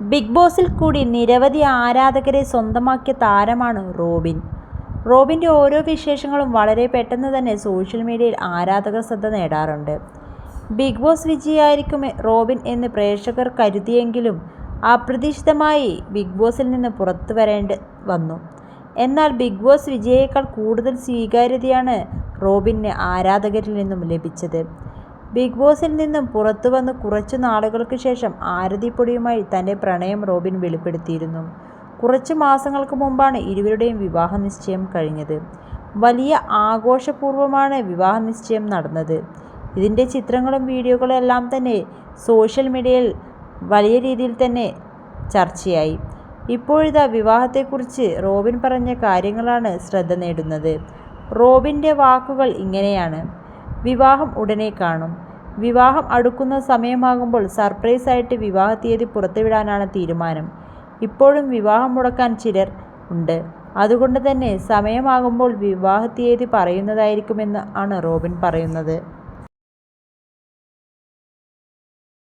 Big ബോസിൽ കൂടി നിരവധി ആരാധകരെ സ്വന്തമാക്കിയ താരമാണ് റോബിൻ. റോബിന്റെ ഓരോ വിശേഷങ്ങളും വളരെ പെട്ടെന്ന് തന്നെ സോഷ്യൽ മീഡിയയിൽ ആരാധകർ ശ്രദ്ധ നേടാറുണ്ട്. ബിഗ് ബോസ് വിജയായിരിക്കും റോബിൻ എന്ന് പ്രേക്ഷകർ കരുതിയെങ്കിലും അപ്രതീക്ഷിതമായി ബിഗ് ബോസിൽ നിന്ന് പുറത്തു വരേണ്ടി വന്നു. എന്നാൽ ബിഗ് ബോസ് വിജയേക്കാൾ കൂടുതൽ സ്വീകാര്യതയാണ് റോബിന് ആരാധകരിൽ നിന്നും ലഭിച്ചത്. ബിഗ് ബോസിൽ നിന്നും പുറത്തു വന്ന് കുറച്ചു നാളുകൾക്ക് ശേഷം ആരതിപ്പൊടിയുമായി തന്റെ പ്രണയം റോബിൻ വെളിപ്പെടുത്തിയിരുന്നു. കുറച്ച് മാസങ്ങൾക്ക് മുമ്പാണ് ഇരുവരുടെയും വിവാഹ നിശ്ചയം കഴിഞ്ഞത്. വലിയ ആഘോഷപൂർവമാണ് വിവാഹ നിശ്ചയം നടന്നത്. ഇതിന്റെ ചിത്രങ്ങളും വീഡിയോകളും എല്ലാം തന്നെ സോഷ്യൽ മീഡിയയിൽ വലിയ രീതിയിൽ തന്നെ ചർച്ചയായി. ഇപ്പോഴിതാ വിവാഹത്തെക്കുറിച്ച് റോബിൻ പറഞ്ഞ കാര്യങ്ങളാണ് ശ്രദ്ധ നേടുന്നത്. റോബിന്റെ വാക്കുകൾ ഇങ്ങനെയാണ്. വിവാഹം ഉടനെ കാണും. വിവാഹം അടുക്കുന്ന സമയമാകുമ്പോൾ സർപ്രൈസ് ആയിട്ട് വിവാഹ തീയതി പുറത്തുവിടാനാണ് തീരുമാനം. ഇപ്പോഴും വിവാഹം മുടക്കാൻ ചിലർ ഉണ്ട്. അതുകൊണ്ട് തന്നെ സമയമാകുമ്പോൾ വിവാഹ തീയതി പറയുന്നതായിരിക്കുമെന്ന് ആണ് റോബിൻ പറയുന്നത്.